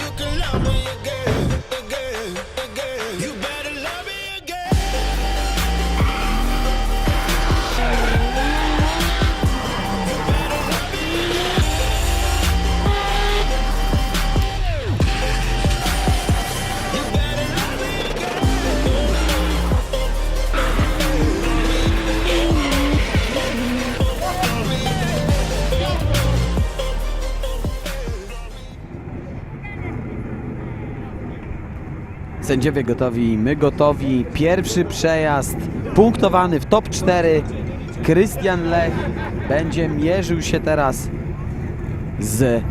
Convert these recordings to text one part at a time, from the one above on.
you can love me again, Sędziowie gotowi, my gotowi. Pierwszy przejazd punktowany w top 4. Krystian Lech będzie mierzył się teraz z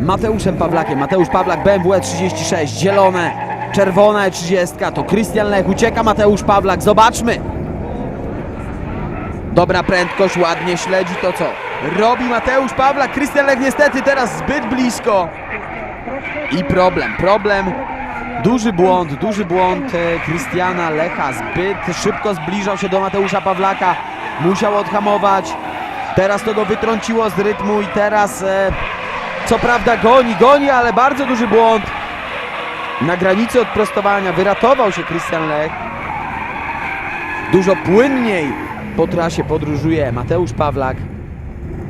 Mateuszem Pawlakiem. Mateusz Pawlak BMW 36, zielone, czerwona 30. To Krystian Lech ucieka, Mateusz Pawlak. Zobaczmy. Dobra prędkość, ładnie śledzi to co robi Mateusz Pawlak. Krystian Lech niestety teraz zbyt blisko. I problem, problem. Duży błąd, duży błąd e, Krystiana Lecha. Zbyt szybko zbliżał się do Mateusza Pawlaka. Musiał odhamować. Teraz to go wytrąciło z rytmu i teraz e, co prawda goni, goni, ale bardzo duży błąd. Na granicy odprostowania wyratował się Krystian Lech. Dużo płynniej po trasie podróżuje Mateusz Pawlak.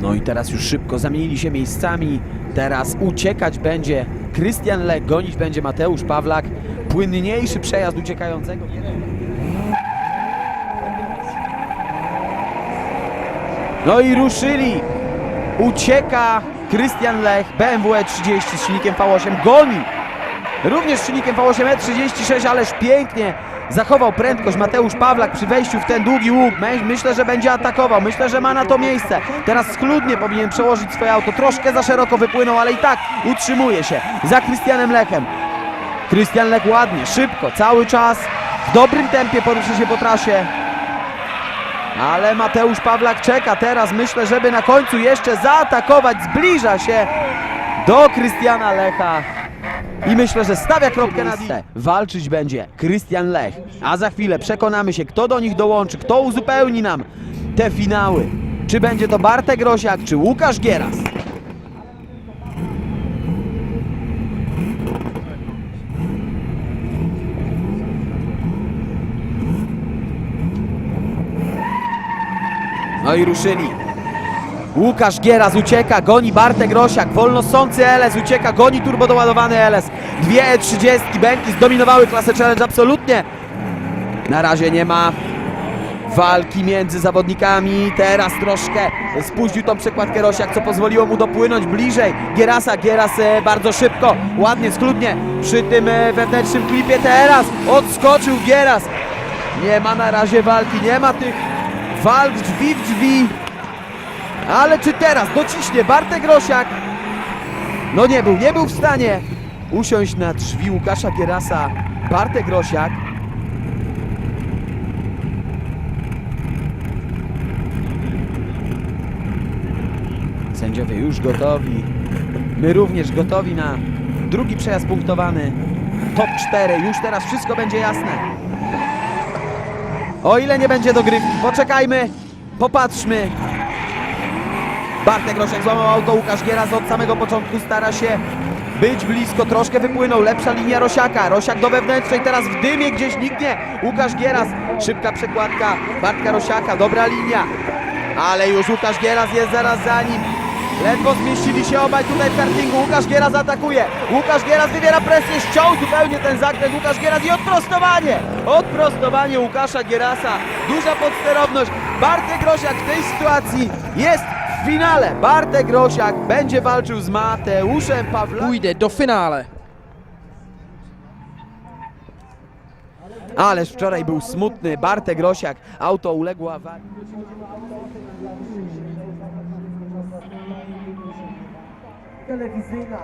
No i teraz już szybko zamienili się miejscami. Teraz uciekać będzie Krystian Lech, gonić będzie Mateusz Pawlak. Płynniejszy przejazd uciekającego. No i ruszyli. Ucieka Krystian Lech, BMW E30 z silnikiem V8, goni. Również z silnikiem V8 E36, ależ pięknie zachował prędkość Mateusz Pawlak przy wejściu w ten długi łuk. My, myślę, że będzie atakował, myślę, że ma na to miejsce. Teraz schludnie powinien przełożyć swoje auto, troszkę za szeroko wypłynął, ale i tak utrzymuje się za Krystianem Lechem. Krystian Lech ładnie, szybko, cały czas w dobrym tempie porusza się po trasie. Ale Mateusz Pawlak czeka teraz, myślę, żeby na końcu jeszcze zaatakować. Zbliża się do Krystiana Lecha. I myślę, że stawia kropkę na D. Walczyć będzie Krystian Lech. A za chwilę przekonamy się, kto do nich dołączy, kto uzupełni nam te finały. Czy będzie to Bartek Rosiak, czy Łukasz Gieras. No i ruszyli. Łukasz Gieras ucieka, goni Bartek Rosiak, wolnosący LS ucieka, goni turbodoładowany LS. Dwie E30 Benki zdominowały klasę Challenge absolutnie. Na razie nie ma walki między zawodnikami. Teraz troszkę spuścił tą przekładkę Rosiak, co pozwoliło mu dopłynąć bliżej Gierasa. Gieras e, bardzo szybko, ładnie, skludnie przy tym e, wewnętrznym klipie. Teraz odskoczył Gieras. Nie ma na razie walki, nie ma tych walk drzwi w drzwi. Ale czy teraz dociśnie Bartek Rosiak? No nie był, nie był w stanie usiąść na drzwi Łukasza Gierasa. Bartek Rosiak. Sędziowie już gotowi. My również gotowi na drugi przejazd punktowany. Top 4. Już teraz wszystko będzie jasne. O ile nie będzie dogrywki. Poczekajmy, popatrzmy. Bartek Rosiak złamał auto, Łukasz Gieras od samego początku stara się być blisko, troszkę wypłynął, lepsza linia Rosiaka, Rosiak do wewnętrznej, teraz w dymie gdzieś niknie, Łukasz Gieras, szybka przekładka Bartka Rosiaka, dobra linia, ale już Łukasz Gieras jest zaraz za nim, ledwo zmieścili się obaj tutaj w kartingu, Łukasz Gieras atakuje, Łukasz Gieras wywiera presję, ściął zupełnie ten zakręt, Łukasz Gieras i odprostowanie, odprostowanie Łukasza Gierasa, duża podsterowność, Bartek Rosiak w tej sytuacji jest w finale. Bartek Rosiak będzie walczył z Mateuszem Pawlakiem. Půjde do finále. Ależ wczoraj był smutny. Bartek Rosiak, auto uległo awarii. telewizyjna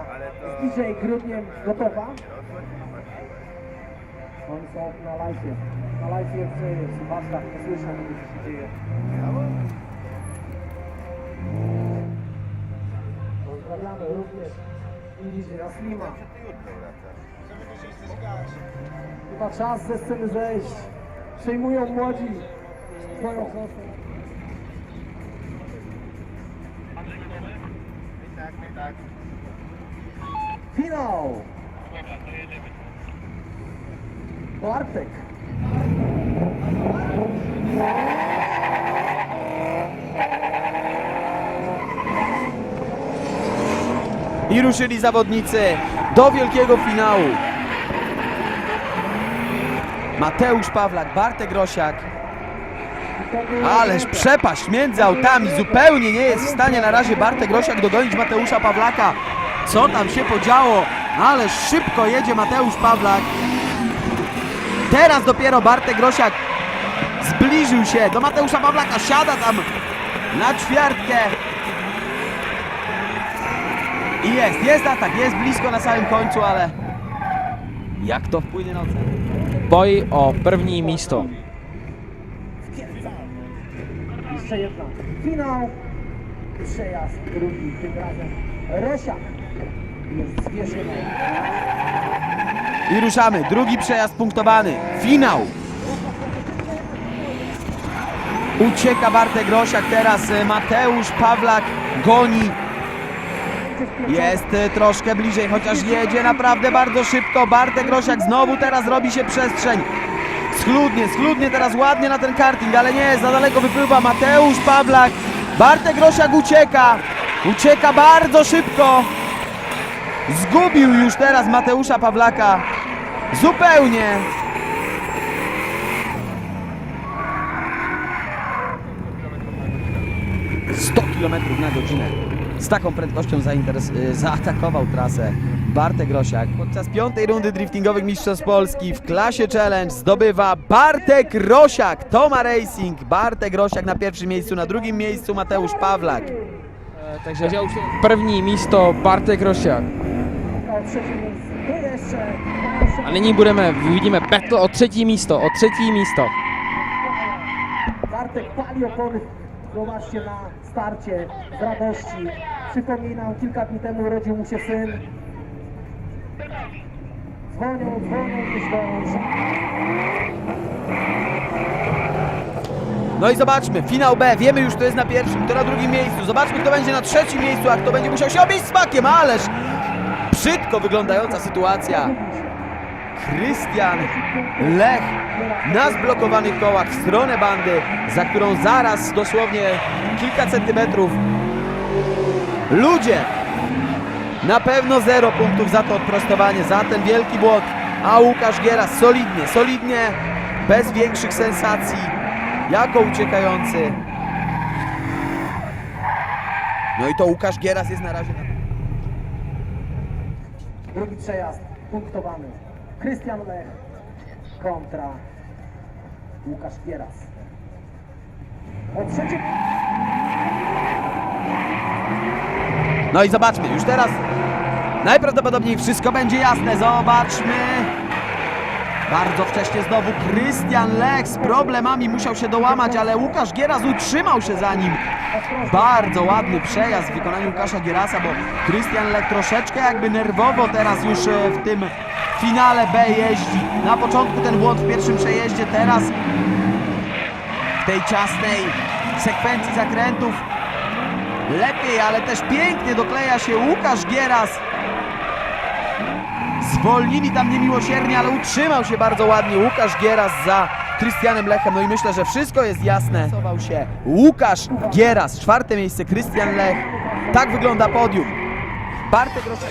z DJ Grudniem gotowa? Oni są na live. Na live w Bastach, nie słyszą, co się dzieje. Pozdrawiamy również Indizina Slima. Chyba czas ze sceny zejść. Przejmują młodzi swoją klasę. Tak. Finał! Dobra, to jedziemy. Bartek. I ruszyli zawodnicy do wielkiego finału. Mateusz Pawlak, Bartek Rosiak. Ależ przepaść między autami. Zupełnie nie jest w stanie na razie Bartek Rosiak dogonić Mateusza Pawlaka. Co tam się podziało? Ależ szybko jedzie Mateusz Pawlak. Teraz dopiero Bartek Rosiak zbliżył się do Mateusza Pawlaka. Siada tam na ćwiartkę. I jest, jest atak, jest blisko na samym końcu, ale jak to wpłynie na ocenę? Boj o první místo. Jeszcze jedna. Finał. Przejazd drugi. Tym razem Rosiak jest. I ruszamy, drugi przejazd punktowany, finał. Ucieka Bartek Rosiak, teraz e, Mateusz Pawlak goni. Jest e, troszkę bliżej, chociaż jedzie naprawdę bardzo szybko. Bartek Rosiak znowu teraz robi się przestrzeń. Schludnie, schludnie teraz ładnie na ten karting, ale nie, za daleko wypływa Mateusz Pawlak. Bartek Rosiak ucieka, ucieka bardzo szybko. Zgubił już teraz Mateusza Pawlaka. Zupełnie. Sto km na godzinę. Z taką prędkością zainteres- y, zaatakował trasę Bartek Rosiak. Podczas piątej rundy driftingowych Mistrzostw Polski w klasie Challenge zdobywa Bartek Rosiak. Toma Racing. Bartek Rosiak na pierwszym miejscu, na drugim miejscu Mateusz Pawlak. Takže první místo Bartek jeszcze. A nyní budeme, uvidíme battle o třetí místo, o třetí místo. Bartek pali opony. Zobaczcie na starcie z radości. Przypominam, kilka dni temu urodził mu się syn. Dzwonią, dzwonią, że No i zobaczmy, finał B. Wiemy już, kto jest na pierwszym, kto na drugim miejscu. Zobaczmy, kto będzie na trzecim miejscu, a kto będzie musiał się obić smakiem. Ależ brzydko wyglądająca sytuacja. Krystian Lech na zblokowanych kołach w stronę bandy, za którą zaraz dosłownie kilka centymetrów. Ludzie! Na pewno zero punktów za to odprostowanie, za ten wielki błąd. A Łukasz Gieras solidnie, solidnie, bez większych sensacji, jako uciekający. No i to Łukasz Gieras jest na razie na... drugi przejazd punktowany. Krystian Lech kontra Łukasz Kieras. O trzecie No i zobaczmy, już teraz najprawdopodobniej wszystko będzie jasne. Zobaczmy. Bardzo wcześnie znowu Krystian Lech z problemami musiał się dołamać, ale Łukasz Gieras utrzymał się za nim. Bardzo ładny przejazd w wykonaniu Łukasza Gierasa, bo Krystian Lech troszeczkę jakby nerwowo teraz już e, w tym finale B jeździ. Na początku ten błąd w pierwszym przejeździe, teraz w tej ciasnej sekwencji zakrętów lepiej, ale też pięknie dokleja się Łukasz Gieras. Zwolnili tam niemiłosiernie, ale utrzymał się bardzo ładnie Łukasz Gieras za Krystianem Lechem. No i myślę, że wszystko jest jasne. Stosował się Łukasz Gieras, czwarte miejsce, Krystian Lech. Tak wygląda podium. Bartek Rosek.